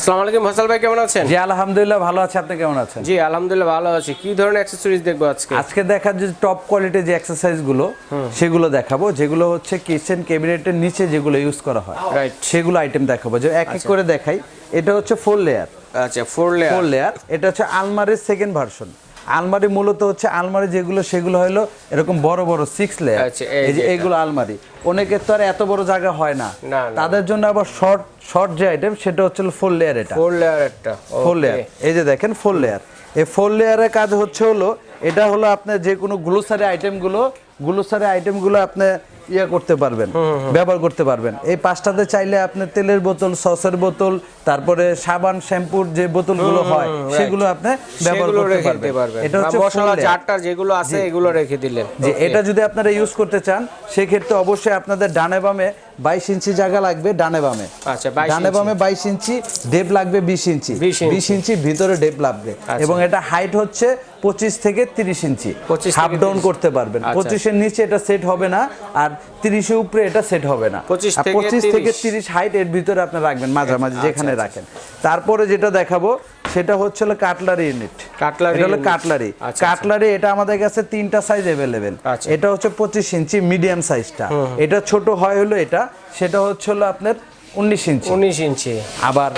আসসালামু আলাইকুম ফসল ভাই কেমন আছেন? জি আলহামদুলিল্লাহ ভালো আছে। আপনি কেমন আছেন? জি আলহামদুলিল্লাহ ভালো আছি। কি ধরনের অ্যাক্সেসরিজ দেখব আজকে? আজকে দেখার যে টপ কোয়ালিটির যে এক্সারসাইজগুলো সেগুলো দেখাবো। যেগুলো হচ্ছে কিচেন ক্যাবিনেটের নিচে যেগুলো ইউজ করা হয় রাইট সেগুলো আইটেম দেখাবো। যে এক এক করে দেখাই এটা হচ্ছে ফোর লেয়ার আচ্ছা ফোর লেয়ার ফোর লেয়ার এটা হচ্ছে আলমারির সেকেন্ড ভার্সন আলমারি মূলত হচ্ছে আলমারি যেগুলো সেগুলো হলো এরকম বড় বড় সিক্স লেয়ার আচ্ছা, এই এই যে যে এইগুলো আলমারি। অনেকের তো আর এত বড় জায়গা হয় না। তাদের জন্য আবার শর্ট শর্ট যে আইটেম সেটা হচ্ছে ফোর লেয়ার এটা। ফোর লেয়ার একটা ফোর লেয়ার এই যে দেখেন ফোর লেয়ার এই ফোর লেয়ারের কাজ হচ্ছে হলো এটা হলো আপনার যে কোনো গ্লোসারি আইটেমগুলো গ্লোসারি আইটেমগুলো আপনি ইয়ে করতে পারবেন ব্যবহার করতে পারবেন। এই পাঁচটাতে চাইলে আপনি তেলের বোতল সসের বোতল তারপরে সাবান শ্যাম্পুর যে বোতলগুলো হয় সেগুলো আপনি ব্যবহার করতে পারবেন। এটা হচ্ছে মশলা চারটা যেগুলো আছে এগুলো রেখে দিলেন। যে এটা যদি আপনারা ইউজ করতে চান সেক্ষেত্রে অবশ্যই আপনাদের ডানে বামে বাইশ ইঞ্চি জায়গা লাগবে ডানে বামে। আচ্ছা, ডানে বামে বাইশ ইঞ্চি ডেপ লাগবে বিশ ইঞ্চি। বিশ ইঞ্চি। ভিতরে ডেপ লাগবে। আচ্ছা। এবং এটা হাইট হচ্ছে পঁচিশ থেকে তিরিশ ইঞ্চি। 25 হাফ ডাউন করতে পারবেন। আচ্ছা। পঁচিশের নিচে এটা সেট হবে না আর তিরিশের উপরে এটা সেট হবে না। 25 থেকে 30 তিরিশ। হাইট এর ভিতরে আপনি রাখবেন মাঝামাঝি আচ্ছা, যেখানে আচ্ছা। রাখেন। তারপরে যেটা দেখাবো সেটা হচ্ছে হলো কাটলারি ইউনিট কাটলারি এটা হলো কাটলারি। কাটলারি এটা আমাদের কাছে তিনটা সাইজ অ্যাভেলেবেল। এটা হচ্ছে পঁচিশ ইঞ্চি মিডিয়াম সাইজটা এটা ছোট হয় হলো এটা। সেটা হচ্ছে হলো আপনার উনিশ ইঞ্চি। উনিশ ইঞ্চি। আবার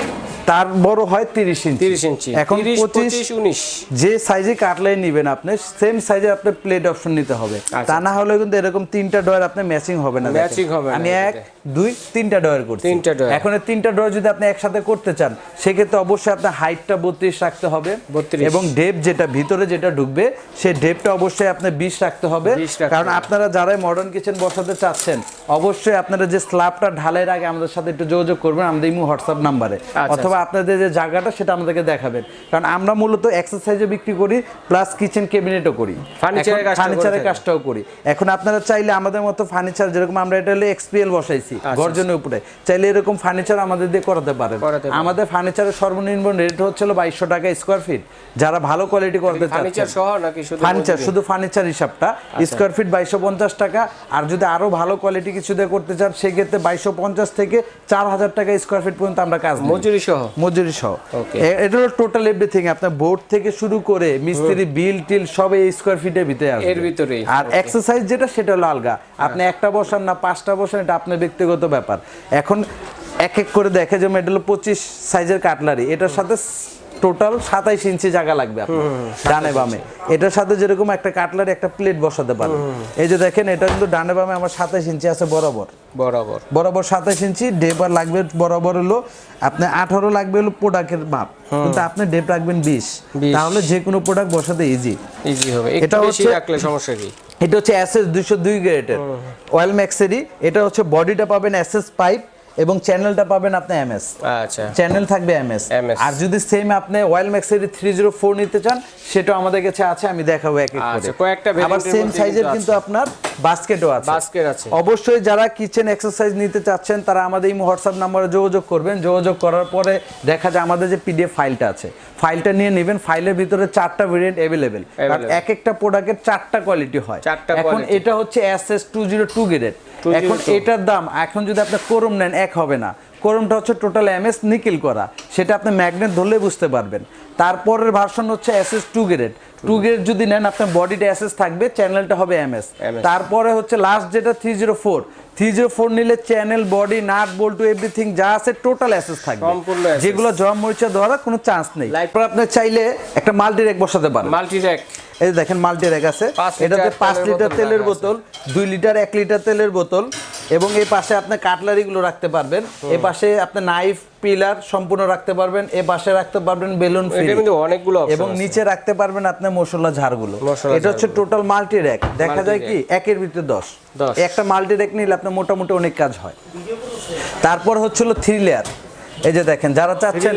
তার বড় হয় তিরিশ ইঞ্চি। তিরিশ ইঞ্চি। এখন পঁচিশ উনিশ। যে সাইজে কাটলাই নিবেন আপনি সেম সাইজে আপনি প্লেট অপশন নিতে হবে। আচ্ছা। তা না হলে কিন্তু এরকম তিনটা ডয়ার আপনি ম্যাচিং হবে না ম্যাচিং হবে আমি এক। দুই তিনটা ডয়ার করছি। তিনটা drawer। এখন তিনটা ডয়ার যদি আপনি একসাথে করতে চান সেক্ষেত্রে অবশ্যই আপনার হাইটটা বত্রিশ রাখতে হবে 32 এবং ডেপ যেটা ভিতরে যেটা ঢুকবে সেই ডেপটা অবশ্যই আপনার বিশ রাখতে হবে। কারণ আপনারা যারাই মডার্ন কিচেন বসাতে চাচ্ছেন অবশ্যই আপনারা যে স্ল্যাবটা ঢালের আগে আমাদের সাথে একটু যোগাযোগ করবেন আমাদের ইমো হোয়াটসঅ্যাপ নাম্বারে অথবা আপনাদের যে জায়গাটা সেটা আমাদেরকে দেখাবেন। কারণ আমরা মূলত এক্সারসাইজও বিক্রি করি প্লাস কিচেন ক্যাবিনেটও করি। করে ফার্নিচারের কাজটাও করি। এখন আপনারা চাইলে আমাদের মতো ফার্নিচার যেরকম আমরা এটা হলে এক্সপিএল বসাইছি গর্জনের উপরে। চাইলে এরকম ফার্নিচার আমাদের দিয়ে করাতে পারেন। আমাদের ফার্নিচারের সর্বনিম্ন রেট হচ্ছিল বাইশশো টাকা স্কোয়ার ফিট যারা ভালো কোয়ালিটি করতে ফার্নিচার চাচ্ছেন শুধু ফার্নিচার শুধু ফার্নিচার হিসাবটা। স্কোয়ার ফিট বাইশশো পঞ্চাশ টাকা। আর যদি আরও ভালো কোয়ালিটি কিছু দিয়ে করতে চান সেক্ষেত্রে বাইশশো পঞ্চাশ থেকে চার হাজার টাকা স্কোয়ার ফিট পর্যন্ত আমরা কাজ মজুরি সহ? মজুরি সহ। এটা হলো টোটাল এভরিথিং আপনার বোর্ড থেকে শুরু করে মিস্ত্রি বিল টিল সব এই স্কোয়ার ফিটের ভিতরে আসবে। এর ভিতরেই, আর এক্সারসাইজ যেটা সেটা হলো আলগা। আপনি একটা বসান না পাঁচটা বসান এটা আপনার ব্যক্তিগত ব্যাপার। এখন এক এক করে দেখে যে হলো পঁচিশ সাইজের কাটলারি এটার সাথে টোটাল সাতাইশ ইঞ্চি জায়গা লাগবে আপনার ডানে বামে। এটার সাথে যেরকম একটা কাটলারি একটা প্লেট বসাতে পারেন। এই যে দেখেন এটা কিন্তু ডানে বামে আমার সাতাইশ ইঞ্চি আছে বরাবর। বরাবর। বরাবর সাতাশ ইঞ্চি ডেপ আর লাগবে বরাবর হলো আপনি আঠারো লাগবে হলো প্রোডাক্টের মাপ। কিন্তু আপনি ডেপ রাখবেন বিশ। 20 তাহলে যে কোনো প্রোডাক্ট বসাতে ইজি ইজি হবে। এটা এটা হচ্ছে- রাখলে সমস্যা কি? এটা হচ্ছে এসএস দুইশো দুই গ্রেডের। অয়েল ম্যাক্সেরই এটা হচ্ছে বডিটা পাবেন এসএস পাইপ এবং চ্যানেলটা পাবেন আপনি এমএস আচ্ছা। চ্যানেল থাকবে এমএস আর যদি সেম আপনি অয়েল ম্যাক্সের জিরো ফোর নিতে চান সেটা আমাদের কাছে আছে আমি দেখাবো এক এক আচ্ছা, করে। কয়েকটা আবার সেম সাইজের কিন্তু আপনার বাস্কেটও আছে। বাস্কেট আছে। অবশ্যই যারা কিচেন এক্সারসাইজ নিতে চাচ্ছেন তারা আমাদের এই হোয়াটসঅ্যাপ নাম্বারে যোগাযোগ করবেন। যোগাযোগ করার পরে দেখা যায় আমাদের যে পিডিএফ ফাইলটা আছে ফাইলটা নিয়ে নেবেন। ফাইলের ভিতরে চারটা ভেরিয়েন্ট অ্যাভেলেবেল কারণ এক একটা প্রোডাক্টের চারটা কোয়ালিটি হয়। চারটা এখন এটা হচ্ছে S S two zero two grade এখন এটার দাম এখন যদি আপনি কোরম নেন এক হবে না। কোরমটা হচ্ছে টোটাল এমএস নিকেল করা। সেটা আপনি ম্যাগনেট ধরলে বুঝতে পারবেন। তারপরের ভার্সন হচ্ছে S S two grade two grade যদি নেন আপনার বডিটা এস এস থাকবে চ্যানেলটা হবে এমএস তারপরে হচ্ছে লাস্ট যেটা three zero four three zero four নিলে channel body nut bolt everything যা আছে টোটাল অ্যাসেস থাকবে। যেগুলো জম মরিচা দেওয়ার কোনো চান্স নেই। তারপর আপনি চাইলে একটা মাল্টি রেক বসাতে পারেন। মাল্টি র্যাক এই দেখেন মাল্টি র্যাক আছে এটাতে পাঁচ লিটার তেলের বোতল দুই লিটার এক লিটার তেলের বোতল। এবং এই পাশে আপনি কাটলারি গুলো রাখতে পারবেন। এ পাশে আপনি নাইফ পিলার সম্পূর্ণ রাখতে পারবেন। এ পাশে রাখতে পারবেন বেলুন এটা কিন্তু অনেকগুলো এবং নিচে রাখতে পারবেন আপনি মশলা ঝাড়গুলো। এটা হচ্ছে টোটাল মাল্টি র্যাক দেখা যায় কি একের ভিতরে দশ। দশ। একটা মাল্টি র্যাক নিলে আপনার মোটামুটি অনেক কাজ হয়। তারপর হচ্ছিল থ্রি লেয়ার এই যে দেখেন যারা চাচ্ছেন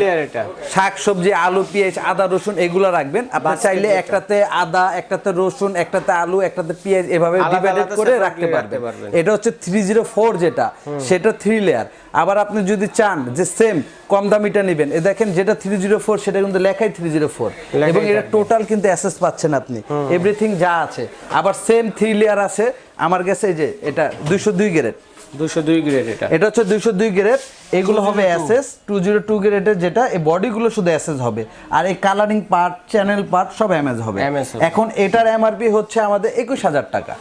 শাক সবজি আলু পেঁয়াজ আদা রসুন এগুলো রাখবেন। আপনি চাইলে একটাতে আদা একটাতে রসুন একটাতে আলু একটাতে পেঁয়াজ এভাবে ডিভাইডেড করে রাখতে পারবেন। এটা হচ্ছে থ্রি জিরো ফোর যেটা সেটা থ্রি লেয়ার আবার আপনি যদি চান যে সেম কম দামিটা নেবেন। এ দেখেন যেটা থ্রি জিরো ফোর সেটা কিন্তু লেখাই থ্রি জিরো ফোর এবং এটা টোটাল কিন্তু অ্যাসেস পাচ্ছেন আপনি। এভরিথিং যা আছে। আবার সেম থ্রি লেয়ার আছে। আমার কাছে এই যে এটা দুইশো দুই গ্রেড দুশো দুই গ্রেড এটা। এটা হচ্ছে দুইশো দুই গ্রেড এগুলো হবে এসএস টু জিরো টু গ্রেডের যেটা এই বডিগুলো শুধু এসএস হবে। আর এই কালারিং পার্ট চ্যানেল পার্ট সব এমএস হবে। এখন এটার এমআরপি হচ্ছে আমাদের একুশ হাজার টাকা।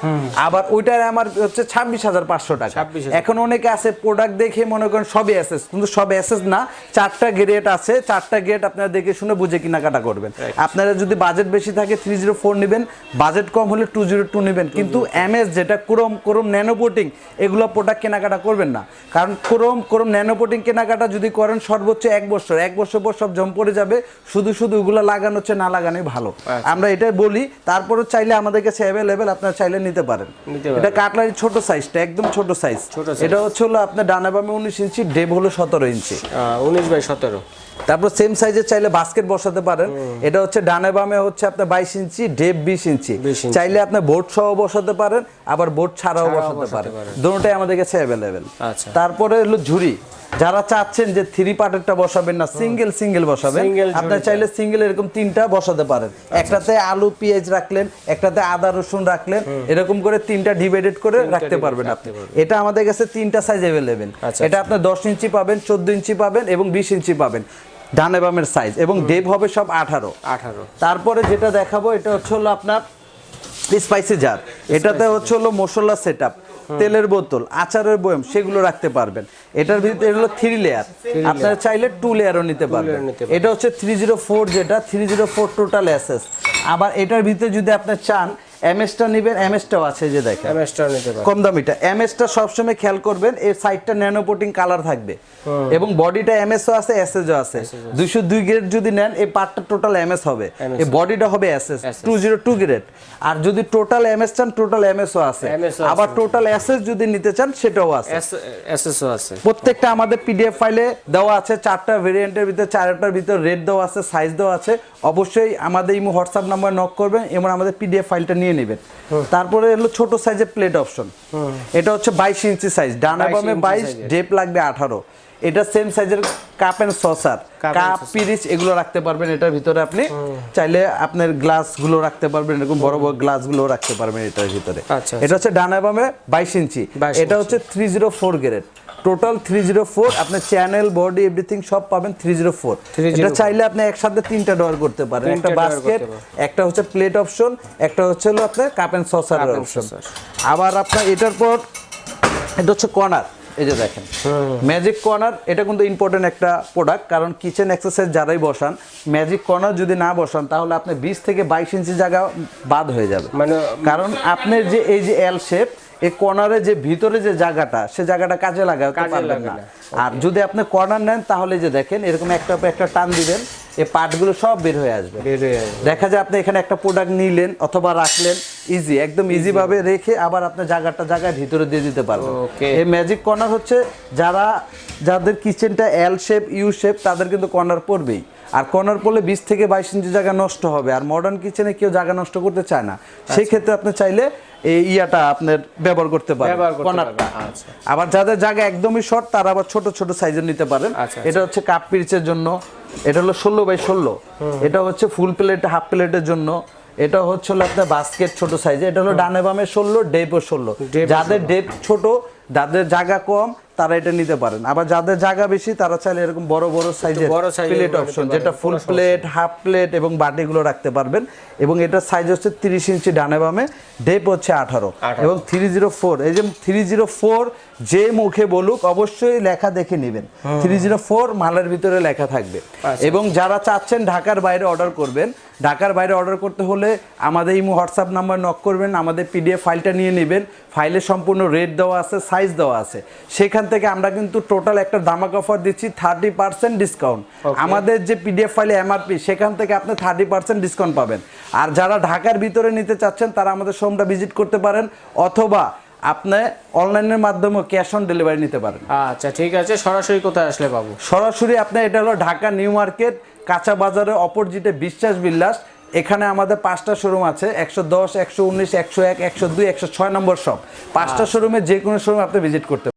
আবার ওইটার এমআরপি হচ্ছে ছাব্বিশ হাজার পাঁচশো টাকা। এখন অনেকে আছে প্রোডাক্ট দেখে মনে করেন সবই এসএস কিন্তু সব এসএস না চারটা গ্রেড আছে চারটা গ্রেড আপনারা দেখে শুনে বুঝে কেনাকাটা করবেন। আপনারা যদি বাজেট বেশি থাকে থ্রি জিরো ফোর নেবেন বাজেট কম হলে টু জিরো টু নেবেন। কিন্তু এমএস যেটা ক্রোম ক্রোম ন্যানোপোটিং এগুলো প্রোডাক্ট কেনাকাটা করবেন না। কারণ ক্রোম ক্রোম ন্যানোপোটিং কেনাকাটা যদি করেন সর্বোচ্চ এক বছর। এক বছর পর সব জম পড়ে যাবে শুধু শুধু ওগুলো লাগানো হচ্ছে না লাগানোই ভালো। আমরা এটাই বলি তারপরে চাইলে আমাদের কাছে অ্যাভেলেবেল আপনারা চাইলে নিতে পারেন। এটা কাটলারি ছোট সাইজটা একদম ছোট সাইজ এটা হচ্ছে হলো আপনার ডানা বামে উনিশ ইঞ্চি ডেব হলো সতেরো ইঞ্চি। উনিশ বাই সতেরো। তারপর সেম সাইজের চাইলে বাস্কেট বসাতে পারেন। এটা হচ্ছে ডানে বামে হচ্ছে আপনার বাইশ ইঞ্চি ডেপ বিশ ইঞ্চি। চাইলে আপনি বোর্ড সহ বসাতে পারেন আবার বোর্ড ছাড়াও বসাতে পারেন। দুটোটাই আমাদের কাছে অ্যাভেলেবেল আচ্ছা। তারপরে হলো ঝুড়ি। যারা চাচ্ছেন যে থ্রি পার্টেরটা বসাবেন না সিঙ্গেল সিঙ্গেল বসাবেন আপনার চাইলে সিঙ্গেল এরকম তিনটা বসাতে পারেন। একটাতে আলু পেঁয়াজ রাখলেন একটাতে আদা রসুন রাখলেন এরকম করে তিনটা ডিভাইডেড করে রাখতে পারবেন আপনি। এটা আমাদের কাছে তিনটা সাইজ অ্যাভেলেবেল আচ্ছা, এটা আপনার দশ ইঞ্চি পাবেন চোদ্দ ইঞ্চি পাবেন এবং বিশ ইঞ্চি পাবেন। ডানে বামের সাইজ এবং ডেপ হবে সব আঠারো। আঠারো। তারপরে যেটা দেখাবো এটা হচ্ছে হলো আপনার স্পাইসি জার এটাতে হচ্ছে হলো মশলা সেট তেলের বোতল আচারের বয়ম সেগুলো রাখতে পারবেন। এটার ভিতরে হলো থ্রি লেয়ার আপনারা চাইলে টু লেয়ারও নিতে পারবেন। এটা হচ্ছে থ্রি জিরো ফোর যেটা three zero four total SS আবার এটার ভিতরে যদি আপনি চান এমএসটা নেবেন এমএসটাও আছে যে দেখেন এমএসটাও নিতে পারেন কম দামিটা এমএসটা সবসময় খেয়াল করবেন এর সাইডটা ন্যানোপোটিং কালার থাকবে এবং বডিটা এমএসও আছে এসএসও আছে দুইশো দুই গ্রেড যদি নেন এই পার্টটা টোটাল এমএস হবে এই বডিটা হবে SS two zero two grade আর যদি টোটাল এমএস চান টোটাল এমএসও আছে আবার টোটাল এসএস যদি নিতে চান সেটাও আছে এসএসও আছে প্রত্যেকটা আমাদের পিডিএফ ফাইলে দেওয়া আছে চারটা ভেরিয়েন্টের ভিতরে চারটার ভিতরে রেট দেওয়া আছে সাইজ দেওয়া আছে অবশ্যই আমাদের ইমো হোয়াটসঅ্যাপ নাম্বার নক করবেন এবং আমাদের পিডিএফ ফাইলটা নিয়ে নেবেন। তারপরে হলো ছোট সাইজের প্লেট অপশন এটা হচ্ছে বাইশ ইঞ্চি সাইজ ডানা বামে বাইশ ডেপ লাগবে আঠারো। এটা সেম সাইজের কাপ এন্ড সসার কাপ পিরিচ এগুলো রাখতে পারবেন। এটার ভিতরে আপনি চাইলে আপনার গ্লাসগুলো রাখতে পারবেন এরকম বড় বড় গ্লাসগুলো রাখতে পারবেন এটার ভিতরে। আচ্ছা, এটা হচ্ছে ডানা বামে বাইশ ইঞ্চি। এটা হচ্ছে three zero four grade total three zero four আপনার চ্যানেল বডি এভরিথিং সব পাবেন থ্রি জিরো ফোর 304 এটা চাইলে আপনি একসাথে তিনটা ডর করতে পারেন। একটা বাস্কেট একটা হচ্ছে প্লেট অপশন একটা হচ্ছে হলো আপনার কাপ এন্ড সসার অপশন আবার আপনার এটার পর এটা হচ্ছে কর্নার এই যে দেখেন। ম্যাজিক কর্নার এটা কিন্তু ইম্পর্টেন্ট একটা প্রোডাক্ট কারণ কিচেন এক্সারসাইজ যারাই বসান ম্যাজিক কর্নার যদি না বসান তাহলে আপনি বিশ থেকে বাইশ ইঞ্চি জায়গা বাদ হয়ে যাবে। মানে কারণ আপনার যে এই যে এল শেপ এই কর্নারে যে ভিতরে যে জায়গাটা সে জায়গাটা কাজে লাগাতে পারবেন না। আর যদি আপনি কর্নার নেন তাহলে যে দেখেন এরকম একটা একটা টান দিবেন। এই পার্টগুলো সব বের হয়ে আসবে। দেখা যায় আপনি এখানে একটা প্রোডাক্ট নিলেন অথবা রাখলেন ইজি একদম ইজি ভাবে রেখে আবার আপনার জায়গাটা জায়গায় ভিতরে দিয়ে দিতে পারবেন. এই ম্যাজিক কর্নার হচ্ছে যারা যাদের কিচেনটা এল শেপ ইউ শেপ তাদের কিন্তু কর্নার পড়বেই আর কর্নার পড়লে বিশ থেকে বাইশ ইঞ্চি জায়গা নষ্ট হবে। আর মডার্ন কিচেনে কেউ জায়গা নষ্ট করতে চায় না। সেই ক্ষেত্রে আপনি চাইলে এই ইয়াটা আপনার ব্যবহার করতে পারেন কর্নারটা আচ্ছা। আবার যাদের জায়গা একদমই শর্ট তারা আবার ছোট ছোট সাইজের নিতে পারেন। আচ্ছা, এটা হচ্ছে কাপ পিরিচের জন্য। এটা হলো ষোলো বাই ষোলো। এটা হচ্ছে ফুল প্লেট হাফ প্লেটের জন্য। এটা হচ্ছে হলো আপনার বাস্কেট ছোট সাইজে এটা হলো ডানে বামে ষোলো ও ষোলো। যাদের ডেপ ছোট যাদের জায়গা কম তারা এটা নিতে পারেন। আবার যাদের জায়গা বেশি তারা চাইলে এরকম বড় বড় সাইজের প্লেট অপশন যেটা ফুল প্লেট হাফ প্লেট এবং বাটিগুলো রাখতে পারবেন। এবং এটার সাইজ হচ্ছে তিরিশ ইঞ্চি ডানে বামে ডেপ হচ্ছে আঠারো। 18 এবং থ্রি জিরো ফোর এই যে থ্রি জিরো ফোর যে মুখে বলুক অবশ্যই লেখা দেখে নেবেন। থ্রি জিরো ফোর মালের ভিতরে লেখা থাকবে। আচ্ছা। এবং যারা চাচ্ছেন ঢাকার বাইরে অর্ডার করবেন ঢাকার বাইরে অর্ডার করতে হলে আমাদের ইমো হোয়াটসঅ্যাপ নাম্বার নক করবেন আমাদের পিডিএফ ফাইলটা নিয়ে নেবেন। ফাইলে সম্পূর্ণ রেট দেওয়া আছে সাইজ দেওয়া আছে। সেখান থেকে আমরা কিন্তু টোটাল একটা দামাক অফার দিচ্ছি থার্টি পার্সেন্ট ডিসকাউন্ট আমাদের যে পিডিএফ ফাইলে এমআরপি সেখান থেকে আপনি থার্টি পার্সেন্ট ডিসকাউন্ট পাবেন। আর যারা ঢাকার ভিতরে নিতে চাচ্ছেন তারা আমাদের শোরুমটা ভিজিট করতে পারেন অথবা আপনি অনলাইনের মাধ্যমে ক্যাশ অন ডেলিভারি নিতে পারেন। আচ্ছা ঠিক আছে। সরাসরি কোথায় আসলে পাবো? সরাসরি আপনার এটা হলো ঢাকা নিউ মার্কেট কাঁচা বাজারে অপরজিটে বিশ্বাস বিল্লাস। এখানে আমাদের পাঁচটা শোরুম আছে একশো দশ একশো উনিশ একশো এক একশো দুই একশো ছয় নম্বর সব পাঁচটা শোরুমে যে কোনো শোরুম আপনি ভিজিট করতে